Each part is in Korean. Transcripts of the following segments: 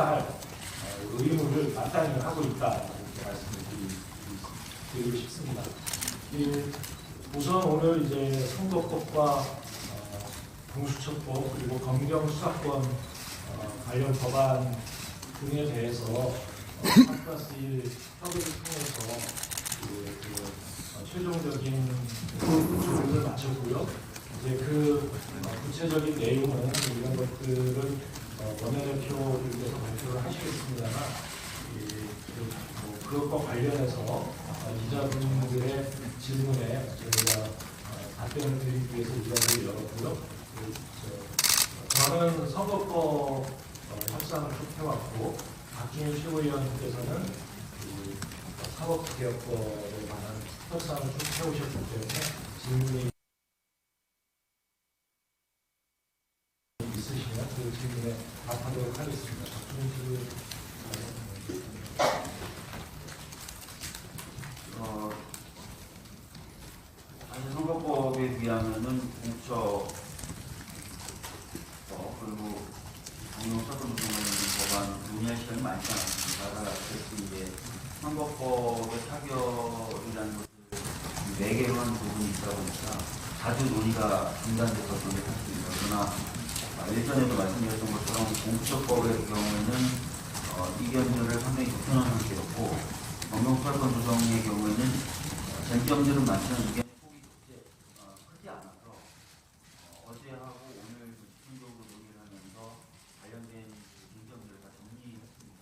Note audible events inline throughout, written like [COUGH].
할 어, 의무를 마땅히 하고 있다 이렇게 말씀을 드리- 드리고 싶습니다. 이, 우선 오늘 이제 선거법과 어, 공수처법 그리고 검경수사권 어, 관련 법안 등에 대해서 어, 3플러스 1 협의를 통해서 그, 그, 어, 최종적인 조율을 마쳤고요. 이제 그 어, 구체적인 내용은 이런 것들을 어, 원내대표님께서 발표를 하시겠습니다만 이, 그, 뭐, 그것과 관련해서 어, 기자분들의 질문에 저희가 어, 답변을 드리기 위해서 이 자리를 열었고요. 그, 저, 저는 선거법 어, 협상을 쭉 해왔고 박준일 최고위원께서는 그 사법개혁법에 관한 협상을 쭉 해오셨기 때문에 질문이 있으시면 그 질문에 답 하도록 하겠습니다. 박준일 최고위원. 어, 사실 선거법에 비하면은 공처 어, 그리고 공영사건 등을 법안 논의할 시간이 많지 않았습니다. 그래서 이제 선거법의 타결이라는 것을 매개로한 부분이 있다 보니까 자주 논의가 중단돼서 논의할 수 있습니다. 그러나 아, 일전에도 말씀드렸던 공처법의 경우에는 어, 이견들을 상당히 개선한 상태였고 공영사건 조정의 경우에는 어, 쟁점들은 많지만 이견의 폭이 크지, 어, 크지 않아서 어, 어제하고 오늘 집중적으로 논의를 하면서 관련된 그 쟁점들을 다 정리했습니다.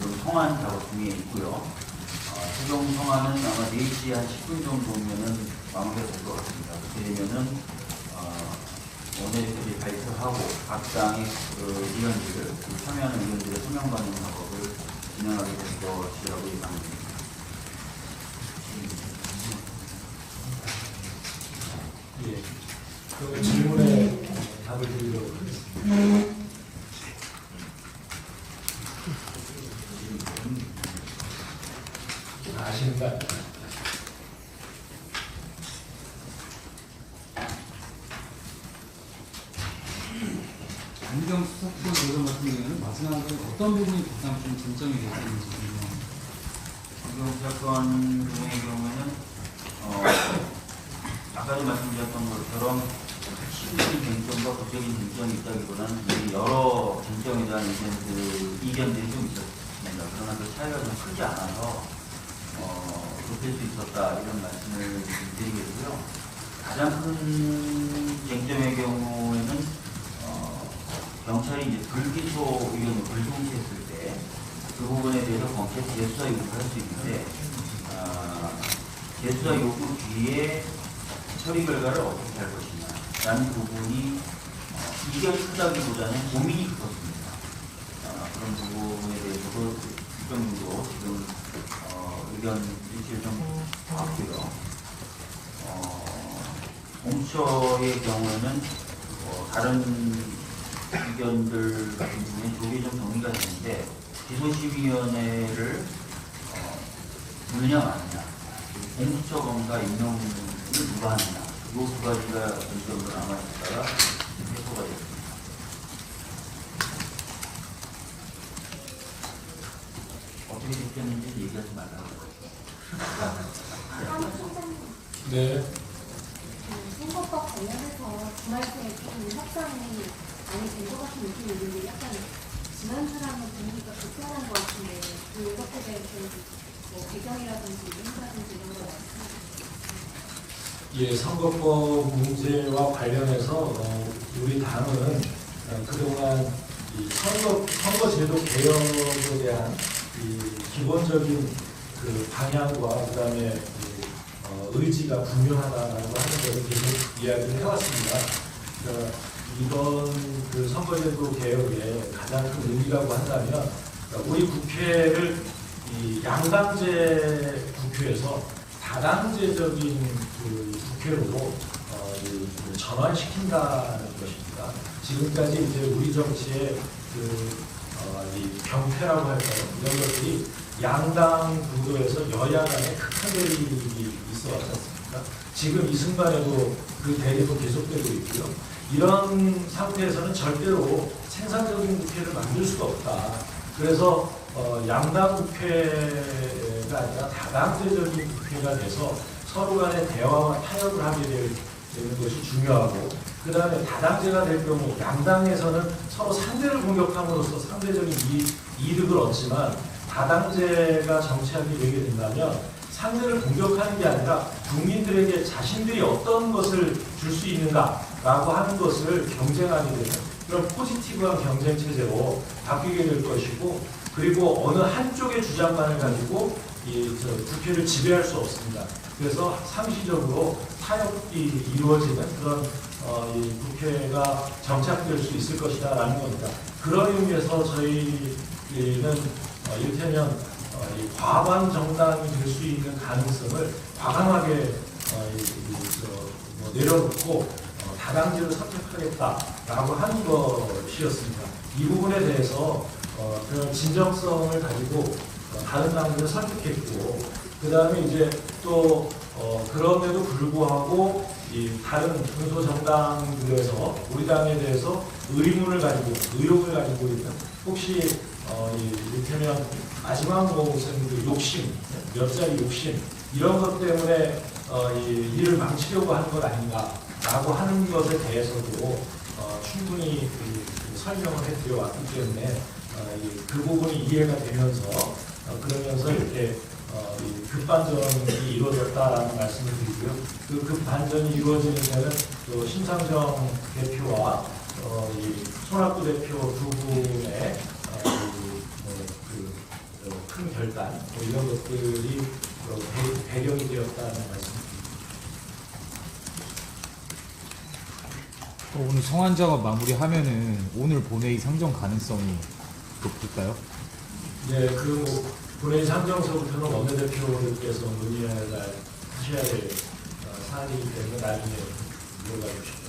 지금 성안 작업 중에 있고요. 어, 최종 성안은 아마 4시 한 10분 정도면은 마무리가 될 것 같습니다. 그렇게 되면은 어, 원내대표들이 발표하고 각 당의 그 의원들을 그 참여하는 의원들의 소명받는 작업을 진행하게 될 것이라고 예상됩니다. 예. 그 질문에 답을 드리도록 하겠습니다. 아시는가? 안경 수사권 조정 같은 경우에는 마지막에 어떤 부분이 가장 좀 쟁점이 되었는지 궁금합니다. 공동사건 등의 경우에는 어, 아까도 말씀드렸던 것처럼 핵심적인 쟁점과 구체적인 쟁점이 있다기보다는 이 여러 쟁점에 대한 의견들, 이견들이 좀 있었습니다. 그러나 그 차이가 좀 크지 않아서 어, 좁힐 수 있었다 이런 말씀을 드리겠고요. 가장 큰 쟁점의 경우에는 어, 경찰이 이제 불기소 의견을 불송치했을 때 그 부분에 대해서 검찰 재수사 요구를 할 수 있는데 아, 재수사 요구 뒤에 처리 결과를 어떻게 할 것이냐 라는 부분이 어, 이견이 크다기보다는 고민이 크었습니다. 아, 그런 부분에 대해서도 일정도 지금 어, 의견 일치를 좀 봤고요. 어, 공처의 경우에는 어, 다른 의견들 같은 경우에 조기 좀 정리가 되는데 기소심의위원회를 어, 운영하느냐 공수처 검사 임명을 누가 하느냐 이 두 가지가 전적으로 남아있다가 해소가 됐습니다. 어떻게 됐겠는지 얘기하지 말라고 네. 그 선거법 관련해서 주말에 조금 협상이 많이 된것 같은 느낌이 있는데 약간 지난주랑은 분위기가 불편한 것 같은데 그 것에 대해서 뭐 배경이라든지 이유라든지 이런 거 예, 선거법 문제와 관련해서 어, 우리 당은 어, 그동안 이 선거 선거제도 개혁에 대한 이 기본적인 그 방향과 그다음에 그, 어, 의지가 분명하다라고 하는 것을 계속 이야기를 해왔습니다. 그러니까 이번 그 선거제도 개혁의 가장 큰 의미라고 한다면 그러니까 우리 국회를 이 양당제 국회에서 다당제적인 그 국회로 어, 전환시킨다는 것입니다. 지금까지 이제 우리 정치의 그, 어, 이 병폐라고 할까요? 이런 것들이 양당 구도에서 여야 간의 극한 대립이 있어 왔지 않습니까? 지금 이 순간에도 그 대립은 계속되고 있고요. 이런 상태에서는 절대로 생산적인 국회를 만들 수가 없다. 그래서 어, 양당 국회가 아니라 다당제적인 국회가 돼서 서로 간의 대화와 타협을 하게 될- 되는 것이 중요하고 그 다음에 다당제가 될 경우 양당에서는 서로 상대를 공격함으로써 상대적인 이익, 이득을 얻지만 다당제가 정치하게 되게 된다면 상대를 공격하는 게 아니라 국민들에게 자신들이 어떤 것을 줄 수 있는가 라고 하는 것을 경쟁하게 되는 그런 포지티브한 경쟁 체제로 바뀌게 될 것이고 그리고 어느 한쪽의 주장만을 가지고 이저 국회를 지배할 수 없습니다. 그래서 상시적으로 타협이 이루어지는 그런 어, 이 국회가 정착될 수 있을 것이다 라는 겁니다. 그런 의미에서 저희는 어, 이를테면 어, 이 과반 정당이 될 수 있는 가능성을 과감하게 어, 이, 이, 저, 뭐 내려놓고 어, 다당제를 선택하겠다라고 하는 것이었습니다. 이 부분에 대해서 어, 그런 진정성을 가지고 어, 다른 당들을 설득했고 그 다음에 이제 또 어, 그럼에도 불구하고 이 다른 군소 정당들에서 우리 당에 대해서 의문을 가지고 의혹을 가지고 있는 혹시 어, 이, 이를테면 마지막 무슨 그 욕심 몇 자리 욕심 이런 것 때문에 어, 이 일을 망치려고 하는 것 아닌가라고 하는 것에 대해서도 어, 충분히 그, 그 설명을 해드려 왔기 때문에 어, 이, 그 부분이 이해가 되면서 어, 그러면서 이렇게 어, 이 급반전이 이루어졌다라는 말씀을 드리고요. 그 급반전이 이루어지는 데는 또 심상정 대표와 어, 이 손학구 대표 두 분의 어, 이, 뭐, 그, 어, 큰 결단 뭐 이런 것들이 어, 배, 배경이 되었다는. 어, 오늘 성안 작업 마무리하면은 오늘 본회의 상정 가능성이 높을까요? 네, 그뭐 본회의 상정서부터는 원내대표들께서 논의할 하셔야 될 어, 사안이기 때문에 나중에 물어봐 주시죠.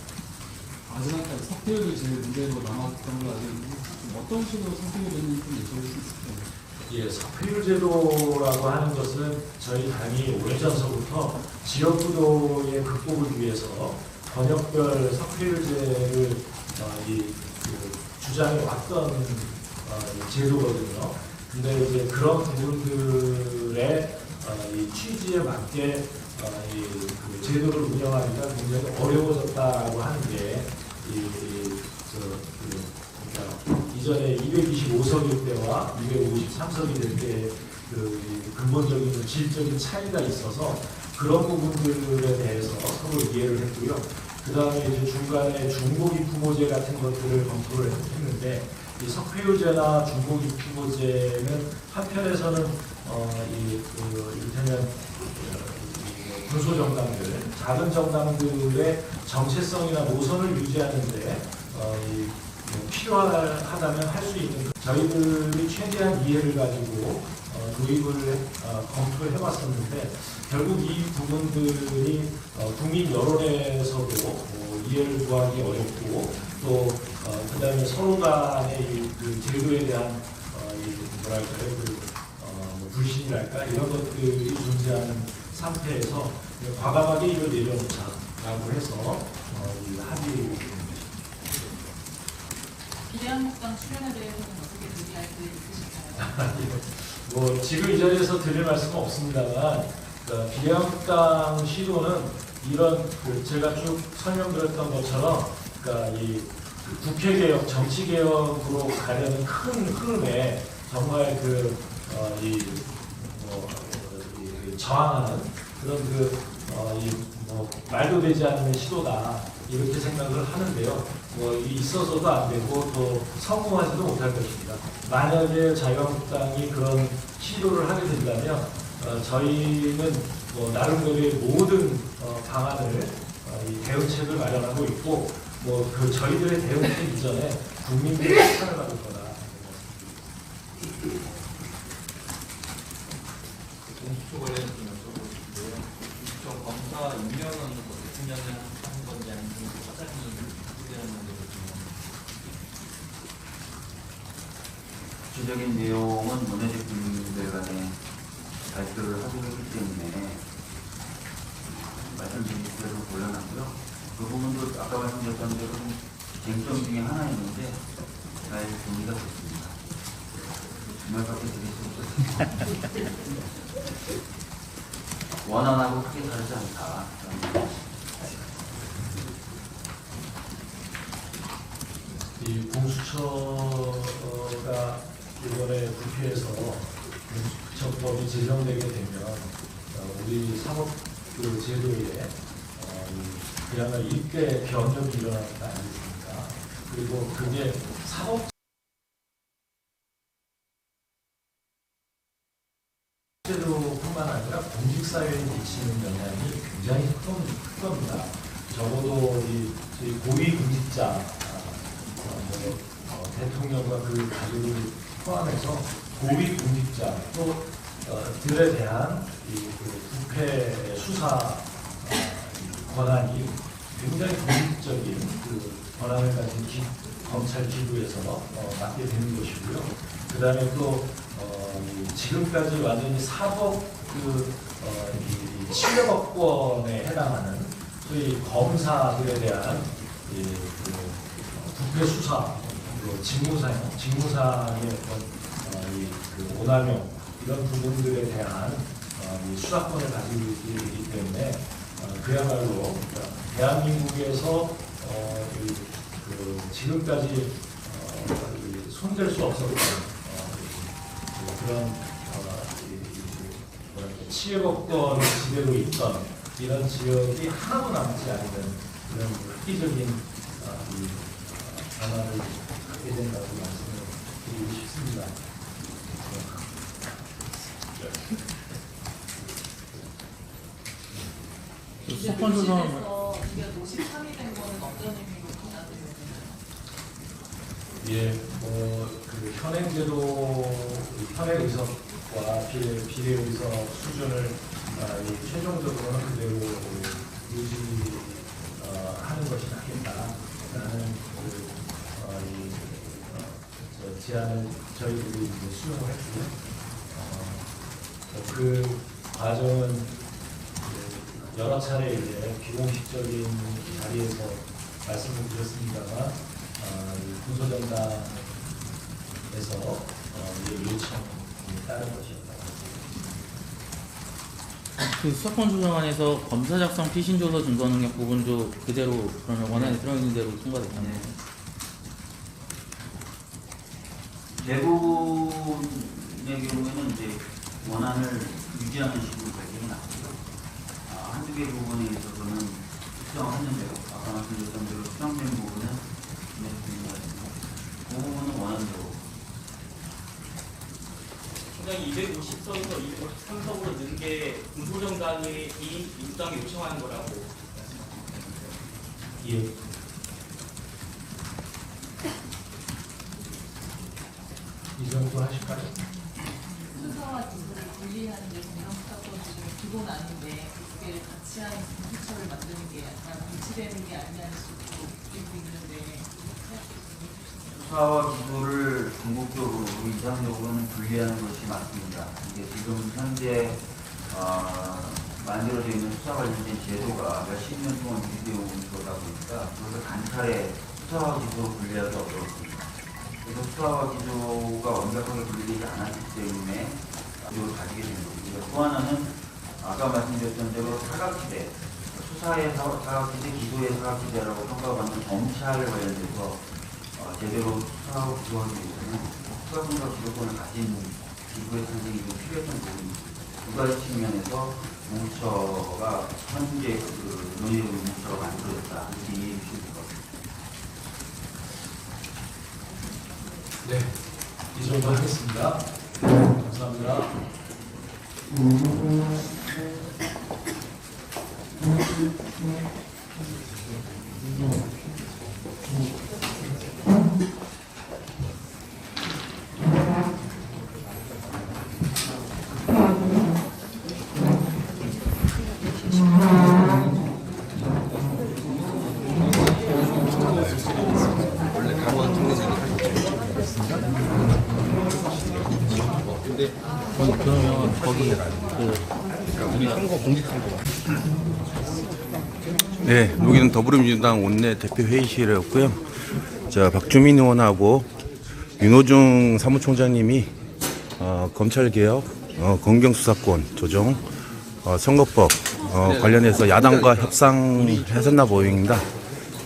마지막까지 석회율이 제일 문제로 남았던 걸 아직 좀 어떤 식으로 석회율이 있는지 좀 여쭤볼 수 있을까요? 예, 석회율 제도라고 하는 것은 저희 당이 오래전서부터 지역구도의 극복을 위해서 번역별 석회율제를 어, 이, 그, 주장해 왔던 어, 이 제도거든요. 근데 이제 그런 부분들의 어, 이 취지에 맞게 어, 이, 그 제도를 운영하기가 굉장히 어려워졌다고 하는 게 이, 이, 저, 그, 이전에 225석일 때와 253석이 될 때 그 근본적인 질적인 차이가 있어서 그런 부분들에 대해서 서로 이해를 했고요. 그 다음에 이제 중간에 중고기 부모제 같은 것들을 검토를 했는데 이 석회유제나 중고기 부모제는 한편에서는 어, 이, 그, 이를테면 어, 군소 정당들, 작은 정당들의 정체성이나 노선을 유지하는데 어, 이, 뭐 필요하다면 할 수 있는 그- 저희들이 최대한 이해를 가지고 어, 도입을 해- 어, 검토를 해왔었는데 결국 이 부분들이 어, 국민 여론에서도 어, 이해를 구하기 어렵고 또 어, 그다음에 서로 간의 이, 그 제도에 대한 뭐랄까요? 그, 어, 뭐 불신이랄까? 이런 것들이 존재하는 상태에서 과감하게 이걸 내려놓자라고 해서 합의를 비례한국당 출연에 대해서는 어떻게 준비할 수 있으실까요? [LAUGHS] 뭐 지금 이 자리에서 드릴 말씀은 없습니다만 그 비례한국당 시도는 이런 그 제가 쭉 설명드렸던 것처럼 그러니까 이 국회 개혁, 정치 개혁으로 가려는 큰 흐름에 정말 그이 뭐, 이 저항하는 그런 그, 어, 이, 뭐, 말도 되지 않는 시도다. 이렇게 생각을 하는데요. 뭐, 이 있어서도 안 되고 또 성공하지도 못할 것입니다. 만약에 자유한국당이 그런 시도를 하게 된다면, 어, 저희는 뭐, 나름대로의 모든 어, 방안을, 어, 이 대응책을 마련하고 있고, 뭐, 그 저희들의 대응책 이전에 국민들의 시간을 받을 거다. 공수처 관련해서 좀 여쭤보는데요. 공수처 검사 임명은 뭐 대통령이 하는 건지 아니면 사장이 후대하는 건지 구체적인 내용은 원내대표님들 간에 발표를 하기로 했기 때문에 말씀드린 대로 올려놨고요. 그 부분도 아까 말씀드렸던 대로 좀 쟁점 중에 하나였는데 잘 정리가 됐습니다. 말밖에 드릴 수 없어요. [LAUGHS] 원안하고 크게 다르지 않다. 이 공수처가 이번에 국회에서 법이 제정되게 되면 어, 우리 사법 그 제도에 어, 이 그야말로 일대 변혁이 일어나는 거 아니겠습니까? 그리고 그게 사법 제도뿐만 아니라 공직사회에 미치는 영향이 굉장히 큰, 큰 겁니다. 적어도 이 저희 고위 공직자 아, 어, 뭐, 어, 대통령과 그 가족을 포함해서 고위 공직자 또 어, 들에 대한 이 그 부패 수사 어, 이 권한이 굉장히 공직적인 그 권한을 가진 기, 검찰 기구에서 어, 맡게 되는 것이고요. 그 다음에 또 어, 이 지금까지 완전히 사법 그 어, 이 치료법권에 해당하는 소위 검사들에 대한 이, 그 어, 부패 수사, 그리고 직무상, 직무상의 어떤 어, 이, 그 오남용 이런 부분들에 대한 어, 이 수사권을 가지고 있기 때문에 어, 그야말로 대한민국에서 어, 이, 그 지금까지 손댈 수 없었던 그런 치외법권 지대로 있던 이런 지역이 하나도 남지 않는 그런 획기적인 변화를 갖게 된다고 말씀을 드리고 싶습니다. 사건 조사에서 이게 53이 된 거는 어떤 의미로 받아들여요? 예, 뭐, 그 현행제도, 현행 의석과 비례, 비례 의석 수준을 아, 이 최종적으로는 그대로 유지 어, 하는 것이 낫겠다라는 그, 어, 이, 어, 저 제안을 저희들이 이제 수용을 했고요. 어, 그 과정은 그 여러 차례 이제 비공식적인 자리에서 말씀을 드렸습니다만 어, 이 군소정당에서 어, 요청이 따른 것이었다. 그 수사권 조정안에서 검사 작성 피신 조서 증거 능력 부분도 그대로 그러면 원안에 들어있는 대로 통과됐다는 네. 거예요. 대부분의 경우에는 이제 원안을 유지하는 식으로 발견이 났고요. 아, 한두 개 부분에 있어서는 수정했는데요. 아까 말씀드렸던 대로 수정된 부분은 그 부분은 원안대로 총장이 250석에서 253석으로 는 게 공소정당이 이 민주당이 요청하는 거라고. 예. 이 정도 하실까요? 수사와 기소를 분리하는 게 공영수사권 지금 기본 아닌데 그게 같이 하는 공수처를 만드는 게 약간 배치되는 게 아니냐는 식으로 느끼고 있는데 수사와 기소를 궁극적으로 이상적으로는 분리하는 것이 맞습니다. 이게 지금 현재 어, 만들어져 있는 수사 관련된 제도가 몇십 년 동안 유지되어 온 거다 보니까 그것을 간찰에 수사와 기소로 분리하기 어렵습니다. 그래서 수사와 기소가 완벽하게 분리되지 않았기 때문에 기소를 가지게 된 거고요. 또 하나는 아까 말씀드렸던 대로 사각지대, 수사의 사- 사각지대, 기소의 사각지대라고 평가받는 검찰 관련돼서 어, 제대로 수사하고 기소하기 위해서는 수사권과 기소권을 가진 기구의 좀 필요했던 부분이 있습니다. 두 가지 측면에서 공처가 현재 그 있는 공처가 만들어졌다. 이렇게 이해해 될것 같습니다. 네. 이 정도 하겠습니다. 감사합니다. 그러면 거기 그 네, 여기는 더불어민주당 원내 대표 회의실이었고요. 자, 박주민 의원하고 윤호중 사무총장님이 어, 검찰 개혁, 어, 검경 수사권 조정, 어, 선거법 어, 관련해서 야당과 협상했었나 보입니다.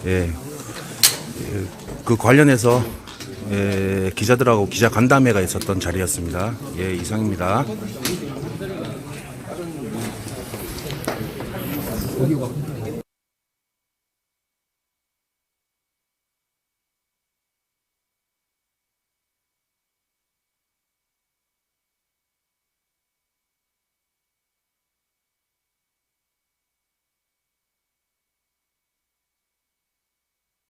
예, 예, 그 관련해서 예, 기자들하고 기자 간담회가 있었던 자리였습니다. 예, 이상입니다.